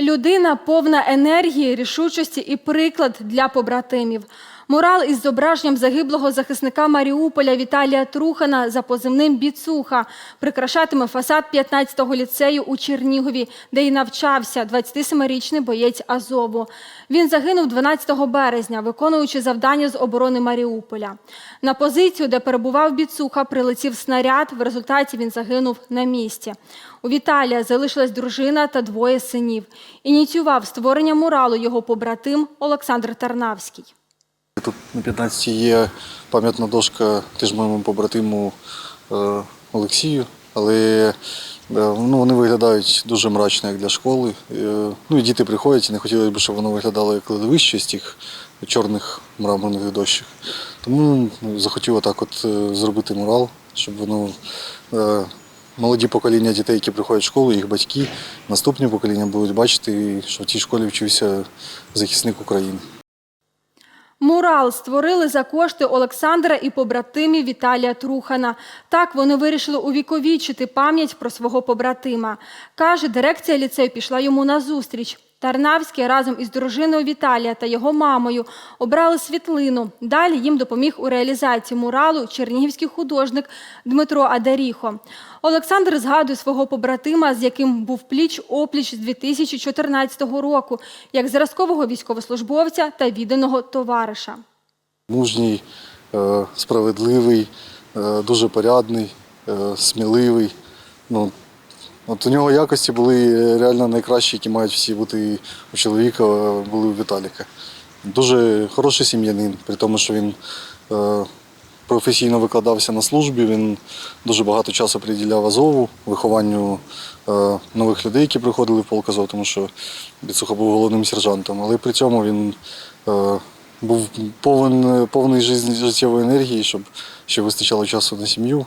Людина повна енергії, рішучості і приклад для побратимів. Мурал із зображенням загиблого захисника Маріуполя Віталія Трухана за позивним Біцуха прикрашатиме фасад 15-го ліцею у Чернігові, де й навчався 27-річний боєць Азову. Він загинув 12 березня, виконуючи завдання з оборони Маріуполя. На позицію, де перебував Біцуха, прилетів снаряд. В результаті він загинув на місці. У Віталія залишилась дружина та двоє синів. Ініціював створення муралу його побратим Олександр Тарнавський. Тут на 15 є пам'ятна дошка теж моєму побратиму е, Олексію, але е, ну, вони виглядають дуже мрачно, як для школи. Е, Ну і діти приходять і не хотілося б, щоб воно виглядало як кладовище з тих чорних мраморних дощок. Тому ну, захотів отак от зробити мурал, щоб воно. Молоді покоління дітей, які приходять в школу, їх батьки, наступні покоління будуть бачити, що в цій школі вчився захисник України. Мурал створили за кошти Олександра і побратимів Віталія Трухана. Так вони вирішили увіковічити пам'ять про свого побратима. Каже, дирекція ліцею пішла йому на зустріч. Тарнавський разом із дружиною Віталія та його мамою обрали світлину. Далі їм допоміг у реалізації муралу чернігівський художник Дмитро Адаріхо. Олександр згадує свого побратима, з яким був пліч-опліч з 2014 року, як зразкового військовослужбовця та відданого товариша. Мужній, е, справедливий, е, дуже порядний, е, сміливий. Ну, от у нього якості були реально найкращі, які мають всі бути у чоловіка, е, були у Віталіка. Дуже хороший сім'янин, при тому, що він е, професійно викладався на службі, він дуже багато часу приділяв Азову, вихованню е, нових людей, які приходили в полк Азов, тому що Біцуха був головним сержантом, але при цьому він е, був повен, повний життєвої енергії, щоб ще вистачало часу на сім'ю.